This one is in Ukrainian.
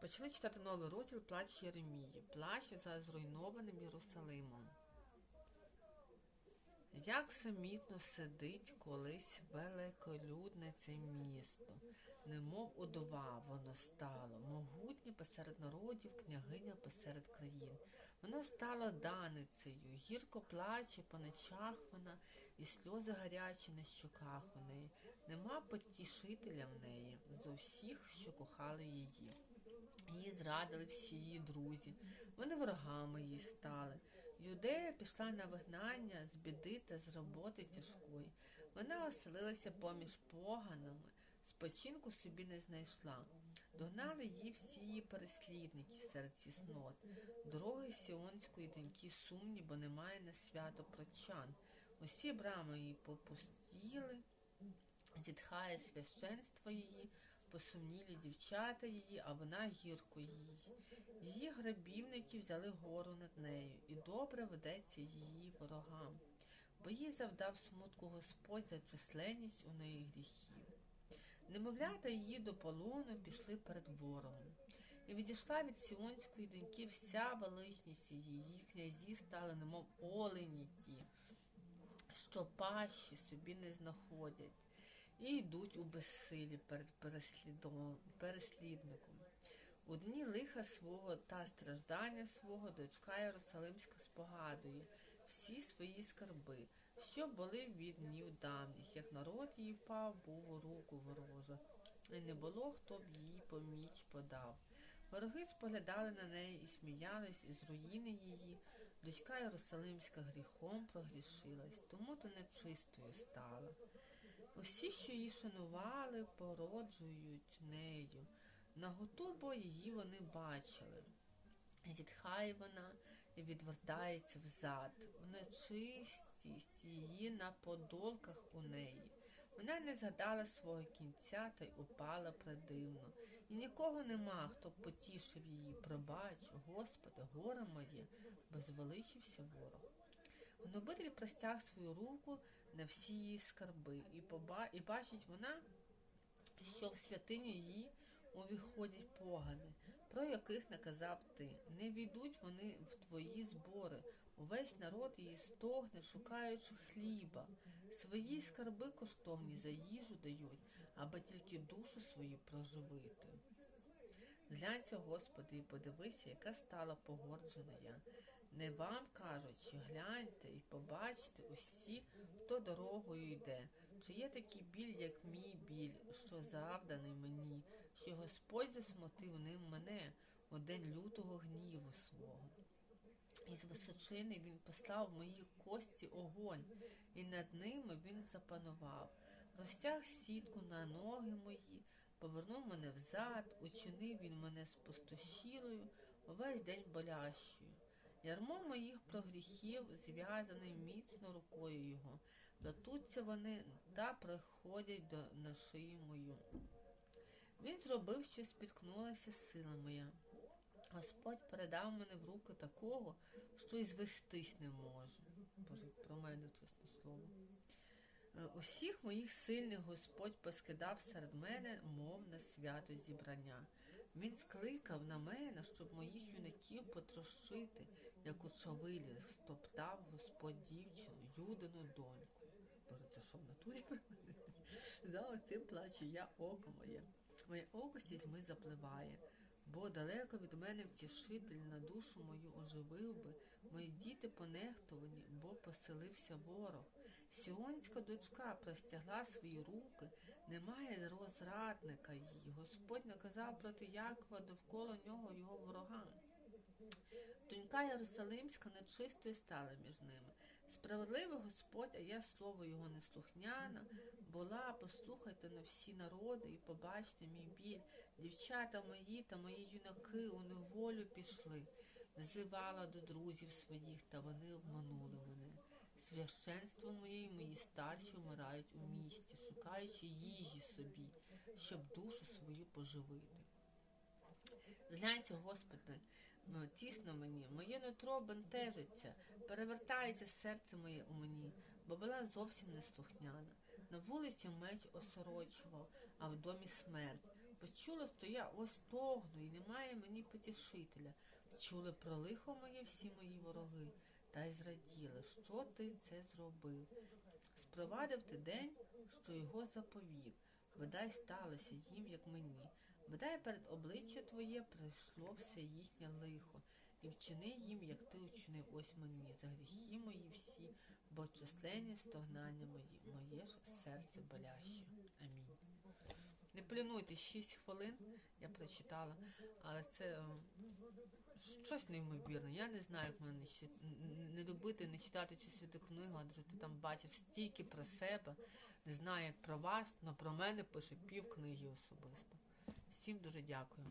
Почали читати новий розділ Плач Єремії. Плач за зруйнованим Єрусалимом. Як самітно сидить колись великолюдне це місто, немов удова воно стало, могутнє посеред народів, княгиня посеред країн. Воно стало даницею, гірко плаче по ночах вона, і сльози гарячі на щоках у неї. Нема потішителя в неї зо всіх, що кохали її. Її зрадили всі її друзі, вони ворогами її стали. Юдея пішла на вигнання з біди та з роботи тяжкої. Вона оселилася поміж поганами, спочинку собі не знайшла. Догнали її всі її переслідники серед тіснот. Дороги Сіонської доньки сумні, бо немає на свято прочан. Усі брами її попустіли, зітхає священство її, посумнілі дівчата її, а вона гірко їй. Її грабівники взяли гору над нею, і добре ведеться її ворогам, бо їй завдав смутку Господь за численність у неї гріхів. Немовлята її до полону пішли перед ворогом. І відійшла від сіонської доньки вся величність її, її князі стали, немов олені ті, що пащі собі не знаходять, і йдуть у безсилі перед переслідником. У дні лиха свого та страждання свого дочка Єрусалимська спогадує всі свої скарби, що були від днів давніх, як народ її впав, був у руку ворожа, і не було, хто б їй поміч подав. Вороги споглядали на неї і сміялись із руїни її. Дочка Єрусалимська гріхом прогрішилась, тому то нечистою стала. Усі, що її шанували, породжують нею. Наготу бо її вони бачили. Зітхає вона і відвертається взад. Нечистість її на подолках у неї. Вона не згадала свого кінця та й упала предивно. І нікого нема, хто потішив її. Пробач, Господи, горе моє, бо звеличився ворог. Гнобитель простяг свою руку на всі її скарби, і, поба... і бачить вона, що в святиню її увіходять погани, про яких наказав ти. Не війдуть вони в твої збори. Увесь народ її стогне, шукаючи хліба. Свої скарби коштовні за їжу дають, аби тільки душу свою проживити. Зглянься, Господи, і подивися, яка стала погорджена я. Не вам кажучи, гляньте і побачте усі, хто дорогою йде, чи є такий біль, як мій біль, що завданий мені, що Господь засмотив ним мене у день лютого гніву свого. Із височини він послав мої кості огонь, і над ними він запанував, розтяг сітку на ноги мої, повернув мене взад, учинив він мене спустошілою, увесь день болящою. Ярмо моїх прогріхів зв'язане міцно рукою його. Плетуться вони та приходять до на шию мою. Він зробив, що спіткнулася сила моя. Господь передав мене в руки такого, що й звестись не можу. Боже, про мене чесне слово. Е, Усіх моїх сильних Господь поскидав серед мене, мов на свято зібрання. Він скликав на мене, щоб моїх юнаків потрощити, як у чавилі, стоптав Господь дівчину, юдину доньку. Боже, це що в натурі? За оцим плаче я око моє. Моє око стізьми запливає, бо далеко від мене втішитель на душу мою оживив би, мої діти понехтовані, бо поселився ворог. Сіонська дочка простягла свої руки, немає розрадника її. Господь наказав проти Якова довкола нього його ворогам. Донька Єрусалимська нечистою стала між ними. Справедливий Господь, а я слово його неслухняна, була, послухайте на всі народи і побачте мій біль. Дівчата мої та мої юнаки у неволю пішли. Взивала до друзів своїх, та вони обманули мене. Священство моє і мої старші вмирають у місті, шукаючи їжі собі, щоб душу свою поживити. Зглянься, Господи, ну, тісно мені, моє нутро бентежиться, перевертається серце моє у мені, бо була зовсім неслухняна. На вулиці меч осорочував, а в домі смерть. Почули, що я ось стогну, і немає мені потішителя. Чули про лихо моє всі мої вороги, та й зраділи, що ти це зробив. Спровадив ти день, що його заповів. Бодай сталося їм, як мені. Бодай перед обличчя твоє прийшло все їхнє лихо, і вчини їм, як ти учинив ось мені, за гріхи мої всі, бо численні стогнання мої, моє ж серце боляще. Амінь. Не плінуйте 6 хвилин, я прочитала, але це е, щось неймовірне. Я не знаю, як мене не любити, не читати цю святу книгу, адже ти там бачиш стільки про себе, не знаю, як про вас, але про мене пише пів книги особисто. Всім дуже дякую.